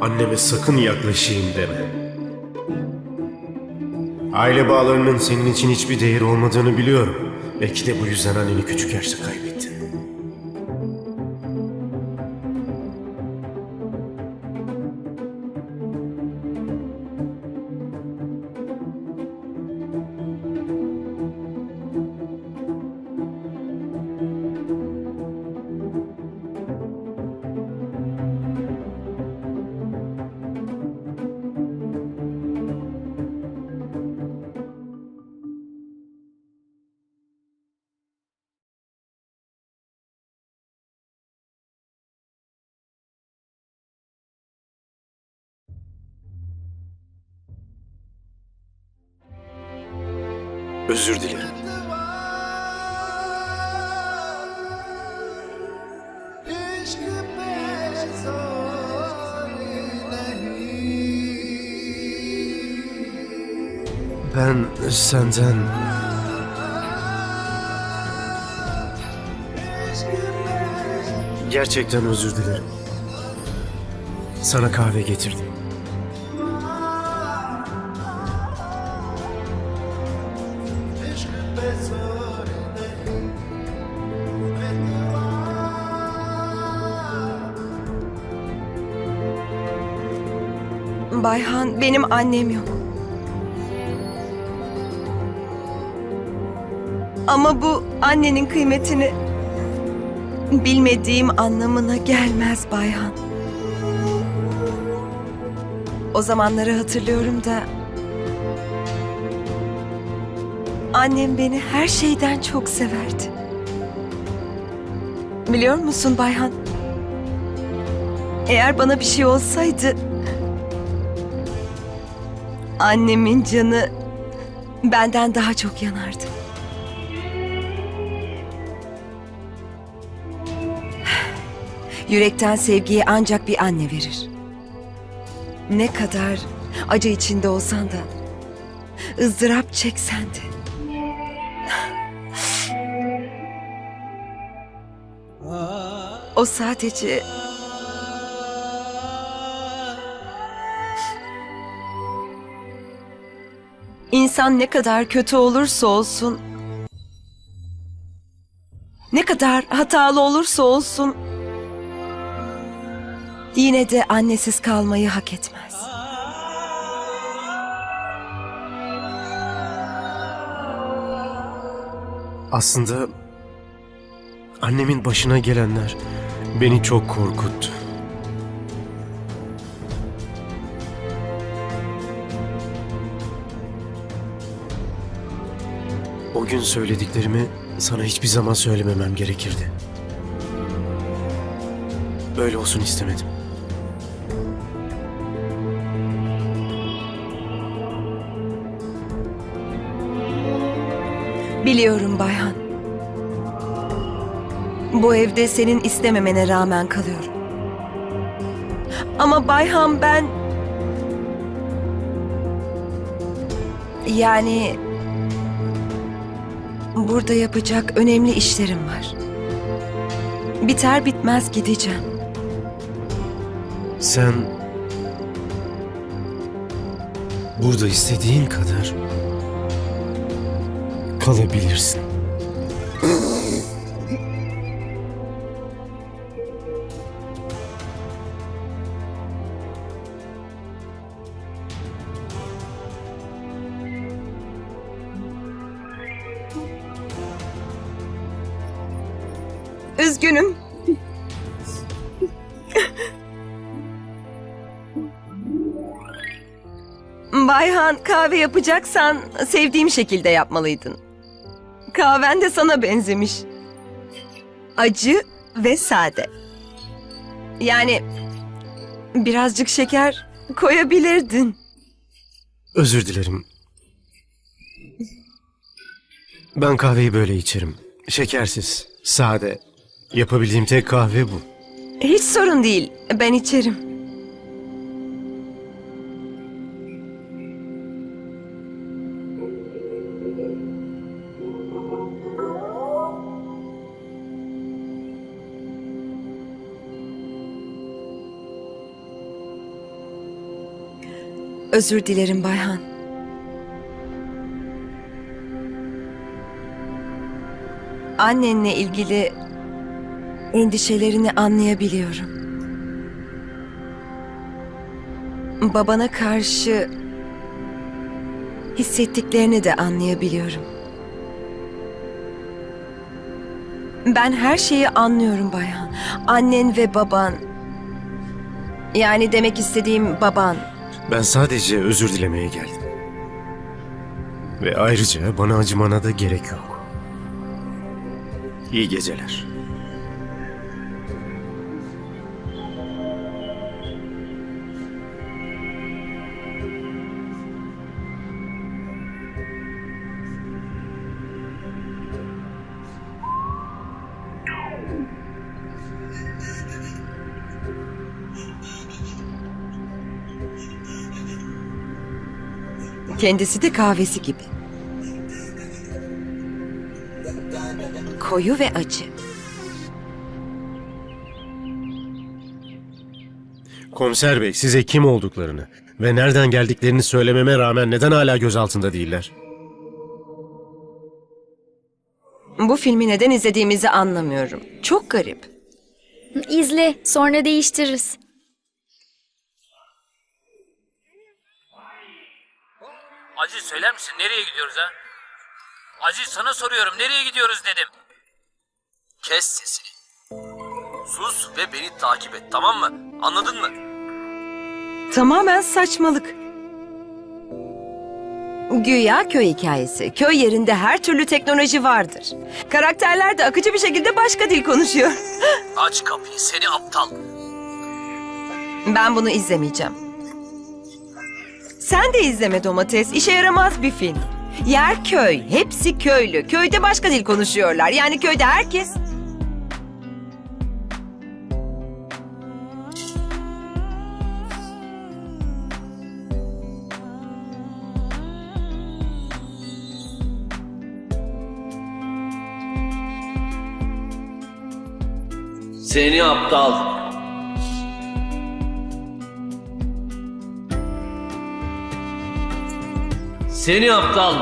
Anneme sakın yaklaşayım deme. Aile bağlarının senin için hiçbir değeri olmadığını biliyorum. Belki de bu yüzden anneni küçük yaşta kaybettin. Özür dilerim. Ben senden... Gerçekten özür dilerim. Sana kahve getirdim. Bayhan benim annem yok. Ama bu annenin kıymetini bilmediğim anlamına gelmez Bayhan. O zamanları hatırlıyorum da annem beni her şeyden çok severdi. Biliyor musun Bayhan? Eğer bana bir şey olsaydı Annemin canı benden daha çok yanardı. Yürekten sevgiyi ancak bir anne verir. Ne kadar acı içinde olsan da, ızdırap çeksen de. O sadece İnsan ne kadar kötü olursa olsun, ne kadar hatalı olursa olsun, yine de annesiz kalmayı hak etmez. Aslında annemin başına gelenler beni çok korkuttu. O gün söylediklerimi sana hiçbir zaman söylememem gerekirdi. Böyle olsun istemedim. Biliyorum Bayhan. Bu evde senin istememene rağmen kalıyorum. Ama Bayhan ben... Yani... Burada yapacak önemli işlerim var. Biter bitmez gideceğim. Sen burada istediğin kadar kalabilirsin. Bayhan kahve yapacaksan sevdiğim şekilde yapmalıydın. Kahven de sana benzemiş. Acı ve sade. Yani birazcık şeker koyabilirdin. Özür dilerim. Ben kahveyi böyle içerim. Şekersiz, sade. Yapabildiğim tek kahve bu. Hiç sorun değil. Ben içerim. Özür dilerim Bayhan. Annenle ilgili endişelerini anlayabiliyorum. Babana karşı hissettiklerini de anlayabiliyorum. Ben her şeyi anlıyorum Bayhan. Annen ve baban yani demek istediğim baban Ben sadece özür dilemeye geldim. Ve ayrıca bana acımana da gerek yok. İyi geceler. Kendisi de kahvesi gibi. Koyu ve acı. Komiser bey size kim olduklarını ve nereden geldiklerini söylememe rağmen neden hala gözaltında değiller? Bu filmi neden izlediğimizi anlamıyorum. Çok garip. İzle, sonra değiştiririz. Aziz söyler misin nereye gidiyoruz ha? Aziz sana soruyorum nereye gidiyoruz dedim. Kes sesini. Sus ve beni takip et tamam mı? Anladın mı? Tamamen saçmalık. Güya köy hikayesi. Köy yerinde her türlü teknoloji vardır. Karakterler de akıcı bir şekilde başka dil konuşuyor. Aç kapıyı seni aptal. Ben bunu izlemeyeceğim. Sen de izleme domates. İşe yaramaz bir film. Yer köy. Hepsi köylü. Köyde başka dil konuşuyorlar. Yani köyde herkes... Seni aptal. Seni aptal.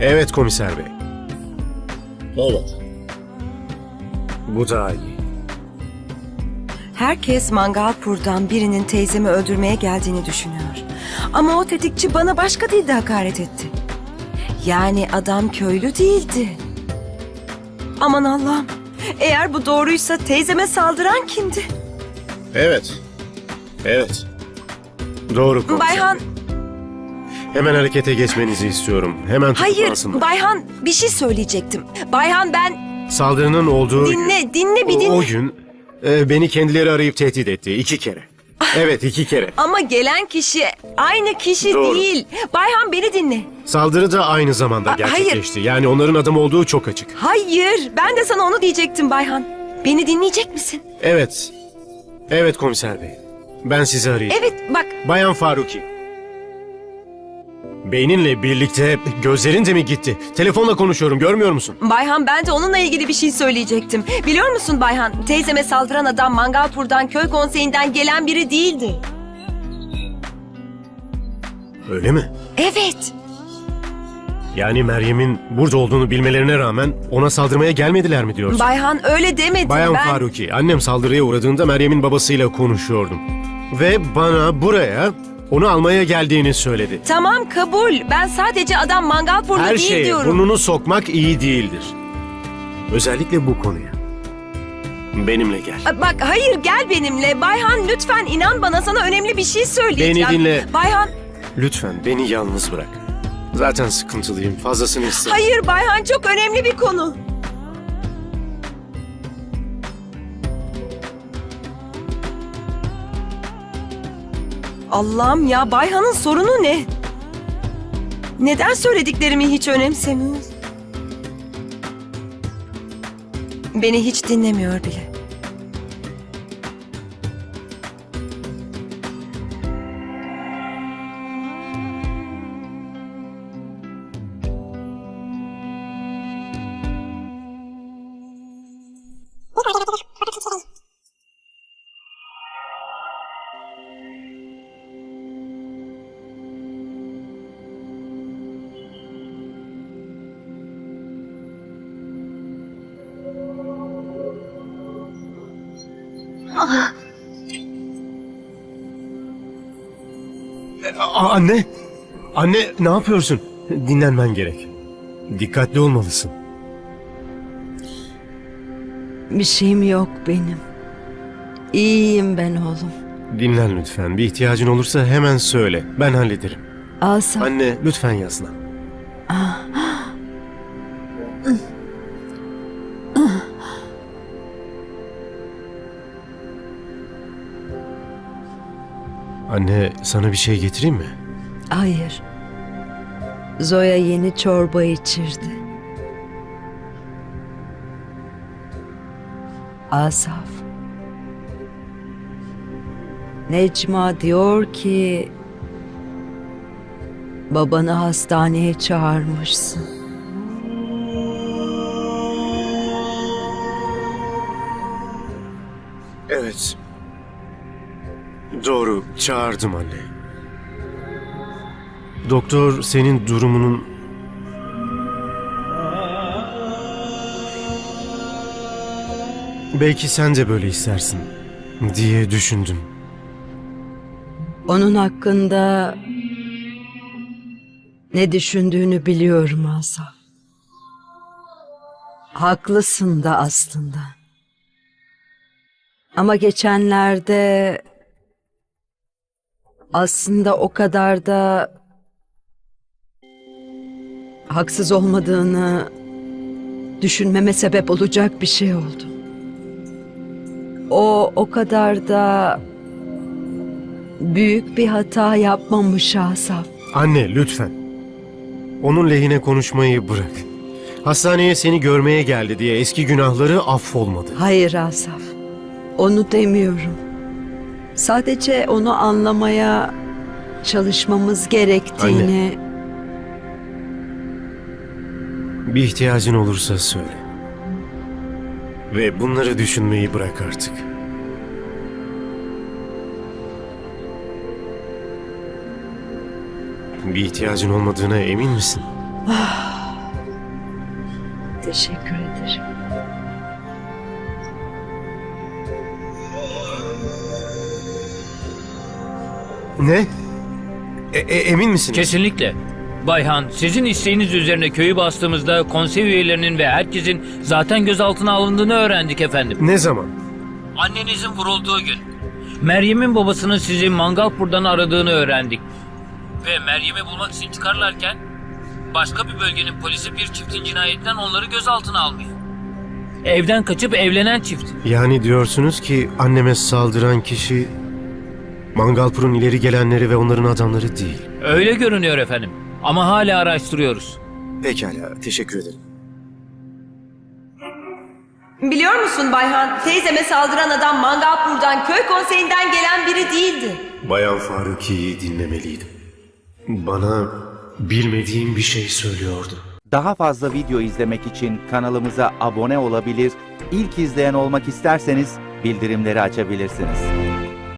Evet komiser bey. Evet. Bu daha iyi. Herkes Mangalpur'dan birinin teyzemi öldürmeye geldiğini düşünüyor. Ama o tetikçi bana başka dilde hakaret etti. Yani adam köylü değildi. Aman Allah'ım. Eğer bu doğruysa teyzeme saldıran kimdi? Evet. Evet. Doğru komiser. Bayhan, Hemen harekete geçmenizi istiyorum. Hemen hayır. tutuklansınlar. Bayhan bir şey söyleyecektim. Bayhan ben Saldırının olduğu dinle, dinle bir o, dinle. o gün e, beni kendileri arayıp tehdit etti. iki kere. Evet iki kere. Ama gelen kişi aynı kişi Doğru. değil. Bayhan beni dinle. Saldırı da aynı zamanda A- hayır. gerçekleşti. Yani onların adam olduğu çok açık. Hayır, ben de sana onu diyecektim Bayhan. Beni dinleyecek misin? Evet. Evet komiser bey. Ben sizi arayacağım. Evet, bak Bayan Faruki. Beyninle birlikte gözlerin de mi gitti? Telefonla konuşuyorum görmüyor musun? Bayhan ben de onunla ilgili bir şey söyleyecektim. Biliyor musun Bayhan? Teyzeme saldıran adam Mangalpur'dan köy konseyinden gelen biri değildi. Öyle mi? Evet. Yani Meryem'in burada olduğunu bilmelerine rağmen ona saldırmaya gelmediler mi diyorsun? Bayhan öyle demedim Bayan ben. Faruki, annem saldırıya uğradığında Meryem'in babasıyla konuşuyordum. Ve bana buraya onu almaya geldiğini söyledi. Tamam kabul. Ben sadece adam Mangalpur'da Her değil şeye diyorum. burnunu sokmak iyi değildir. Özellikle bu konuya. Benimle gel. Bak hayır gel benimle. Bayhan lütfen inan bana sana önemli bir şey söyleyeceğim. Beni dinle. Bayhan Lütfen beni yalnız bırak. Zaten sıkıntılıyım. Fazlasını istemem. hayır Bayhan çok önemli bir konu. Allah'ım ya Bayhan'ın sorunu ne? Neden söylediklerimi hiç önemsemiyor? Beni hiç dinlemiyor bile. A- anne! Anne ne yapıyorsun? Dinlenmen gerek. Dikkatli olmalısın. Bir şeyim yok benim. İyiyim ben oğlum. Dinlen lütfen. Bir ihtiyacın olursa hemen söyle. Ben hallederim. Asaf Anne lütfen yaslan. Anne sana bir şey getireyim mi? hayır. Zoya yeni çorba içirdi. Asaf. Necma diyor ki babanı hastaneye çağırmışsın. Evet. Doğru, çağırdım anne. Doktor senin durumunun... Belki sen de böyle istersin diye düşündüm. Onun hakkında ne düşündüğünü biliyorum Asaf. Haklısın da aslında. Ama geçenlerde aslında o kadar da haksız olmadığını düşünmeme sebep olacak bir şey oldu. O o kadar da büyük bir hata yapmamış Asaf. Anne lütfen. Onun lehine konuşmayı bırak. Hastaneye seni görmeye geldi diye eski günahları affolmadı. Hayır Asaf. Onu demiyorum. Sadece onu anlamaya çalışmamız gerektiğini Bir ihtiyacın olursa söyle. Ve bunları düşünmeyi bırak artık. Bir ihtiyacın olmadığına emin misin? teşekkür ederim. Ne? E- e- emin misin? Kesinlikle. Bayhan, sizin isteğiniz üzerine köyü bastığımızda konsey üyelerinin ve herkesin zaten gözaltına alındığını öğrendik efendim. Ne zaman? Annenizin vurulduğu gün. Meryem'in babasının sizi Mangalpur'dan aradığını öğrendik. Ve Meryem'i bulmak için çıkarlarken başka bir bölgenin polisi bir çiftin cinayetinden onları gözaltına almıyor. Evden kaçıp evlenen çift. Yani diyorsunuz ki anneme saldıran kişi Mangalpur'un ileri gelenleri ve onların adamları değil. Öyle görünüyor efendim. Ama hala araştırıyoruz. Pekala, teşekkür ederim. Biliyor musun Bayhan, teyzeme saldıran adam Mangalpur'dan köy konseyinden gelen biri değildi. Bayan Faruki'yi dinlemeliydim. Bana bilmediğim bir şey söylüyordu. Daha fazla video izlemek için kanalımıza abone olabilir, ilk izleyen olmak isterseniz bildirimleri açabilirsiniz.